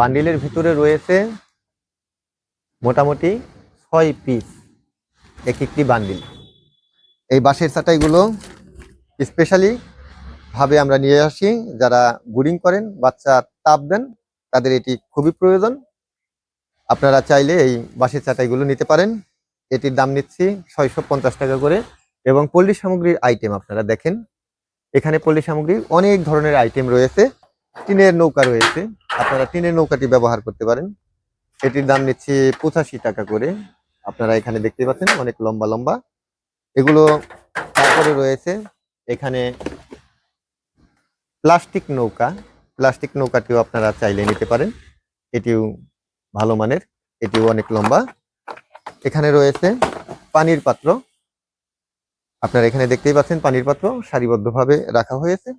বান্ডিলের ভিতরে রয়েছে মোটামুটি ছয় পিস এক একটি বান্ডিল। এই বাঁশের চাটাইগুলো স্পেশালি ভাবে আমরা নিয়ে আসি, যারা বুডিং করেন, বাচ্চা তাপ দেন, তাদের এটি খুবই প্রয়োজন। আপনারা চাইলে এই বাঁশের চাটাইগুলো নিতে পারেন। এটির দাম নিচ্ছি ছয়শো পঞ্চাশ টাকা করে এবং পল্লী সামগ্রীর আইটেম আপনারা দেখেন। এখানে পল্লী সামগ্রীর অনেক ধরনের আইটেম রয়েছে। টিনের নৌকা রয়েছে। আপনারা টিনের নৌকাটি ব্যবহার করতে পারেন। এটির দাম নিচ্ছি পঁচাশি টাকা করে। আপনারা এখানে দেখতে পাচ্ছেন অনেক লম্বা লম্বা। এগুলো তারপরে রয়েছে এখানে প্লাস্টিক নৌকা। প্লাস্টিক নৌকাটিও আপনারা চাইলে নিতে পারেন। এটিও ভালো মানের, এটিও অনেক লম্বা। এখানে রয়েছে পানির পাত্র। আপনারা এখানে দেখতেই পাচ্ছেন পানির পাত্র সারিবদ্ধভাবে রাখা হয়েছে।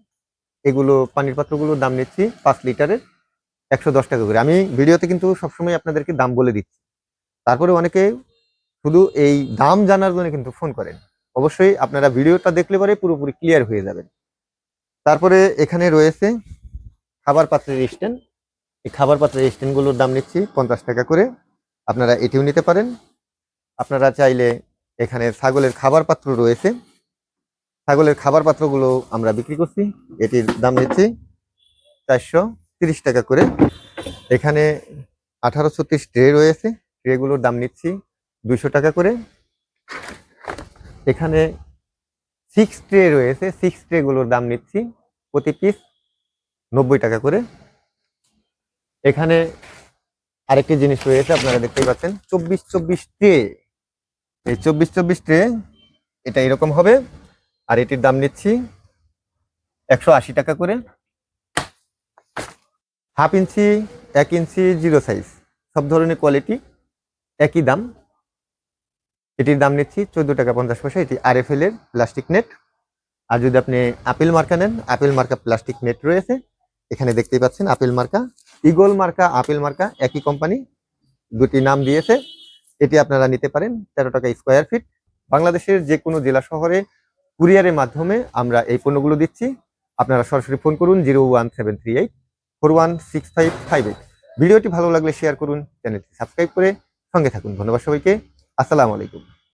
এগুলো পানির পাত্রগুলোর দাম নিচ্ছি পাঁচ লিটারের। একশো দশ টাকা করে। আমি ভিডিওতে কিন্তু সবসময় আপনাদেরকে দাম বলে দিচ্ছি। তারপরে অনেকে শুধু এই দাম জানার জন্য কিন্তু ফোন করেন। অবশ্যই আপনারা ভিডিওটা দেখলে পরে পুরোপুরি ক্লিয়ার হয়ে যাবেন। তারপরে এখানে রয়েছে খাবার পাত্রের স্ট্যান্ড এই খাবার পাত্রের স্ট্যান্ডগুলোর দাম নিচ্ছি পঞ্চাশ টাকা করে। আপনারা এটিও নিতে পারেন। আপনারা চাইলে এখানে ছাগলের খাবার পাত্র রয়েছে। ছাগলের খাবার পাত্রগুলো আমরা বিক্রি করছি। এটির দাম নিচ্ছি চারশো। তিরিশ টাকা করে। এখানে আঠারো ছত্রিশ ট্রে রয়েছে। ট্রেগুলোর দাম নিচ্ছি দুইশো টাকা করে। এখানে সিক্স ট্রে রয়েছে। সিক্স ট্রেগুলোর দাম নিচ্ছি প্রতি পিস নব্বই টাকা করে। এখানে আরেকটি জিনিস রয়েছে, আপনারা দেখতেই পাচ্ছেন। চব্বিশ চব্বিশ ট্রে এই চব্বিশ চব্বিশ ট্রে এটা এরকম হবে। আর এটির দাম নিচ্ছি একশো আশি টাকা করে। হাফ ইঞ্চি, এক ইঞ্চি, জিরো সাইজ। সব ধরনের কোয়ালিটি, একই দাম। এটির দাম নিচ্ছি চোদ্দ টাকা পঞ্চাশ পয়সা। এটি আর এফ এর প্লাস্টিক নেট আর যদি আপনি আপেল মার্কা নেন আপেল মার্কা প্লাস্টিক নেট রয়েছে। এখানে দেখতেই পাচ্ছেন আপেল মার্কা ইগল মার্কা আপেল মার্কা একই কোম্পানি দুটি নাম দিয়েছে। এটি আপনারা নিতে পারেন তেরো টাকা স্কোয়ার ফিট বাংলাদেশের যে কোনো জেলা শহরে কুরিয়ারের মাধ্যমে আমরা এই পণ্যগুলো দিচ্ছি। আপনারা সরাসরি ফোন করুন zero one seven three eight. Four one six five five eight ভিডিওটি ভালো লাগলে শেয়ার করুন চ্যানেলটি সাবস্ক্রাইব করে সঙ্গে থাকুন। ধন্যবাদ সবাইকে। আসসালামু আলাইকুম।